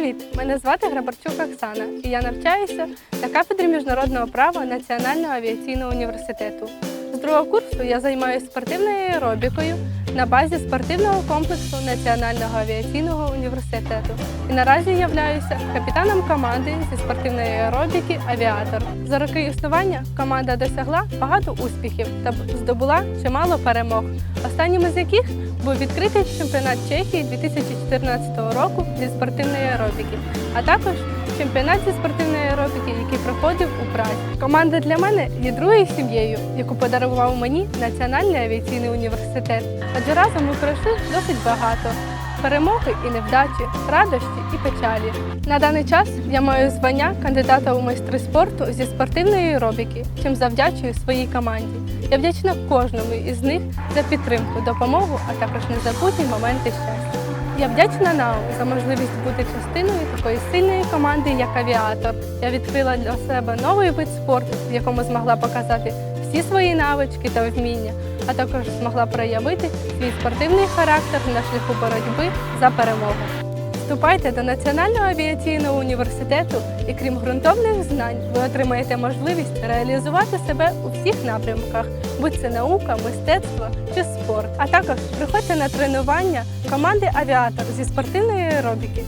Привіт! Мене звати Грабарчук Оксана, і я навчаюся на кафедрі міжнародного права Національного авіаційного університету. З другого курсу я займаюся спортивною аеробікою на базі спортивного комплексу Національного авіаційного університету. І наразі являюся капітаном команди зі спортивної аеробіки Авіатор. За роки існування команда досягла багато успіхів та здобула чимало перемог, останнім з яких був відкритий чемпіонат Чехії 2014 року зі спортивної аеробіки, а також чемпіонат зі спортивної аеробіки, який проходив у Празі. Команда для мене є другою сім'єю, яку подарував мені Національний авіаційний університет. Адже разом ми пройшли досить багато. Перемоги і невдачі, радості і печалі. На даний час я маю звання кандидата у майстри спорту зі спортивної аеробіки, чим завдячую своїй команді. Я вдячна кожному із них за підтримку, допомогу, а також незабутні моменти щастя. Я вдячна НАУ за можливість бути частиною такої сильної команди, як авіатор. Я відкрила для себе новий вид спорту, в якому змогла показати всі свої навички та вміння, а також змогла проявити свій спортивний характер на шляху боротьби за перемогу. Вступайте до Національного авіаційного університету і крім ґрунтовних знань, ви отримаєте можливість реалізувати себе у всіх напрямках, будь це наука, мистецтво чи спорт. А також приходьте на тренування команди Авіатор зі спортивної аеробіки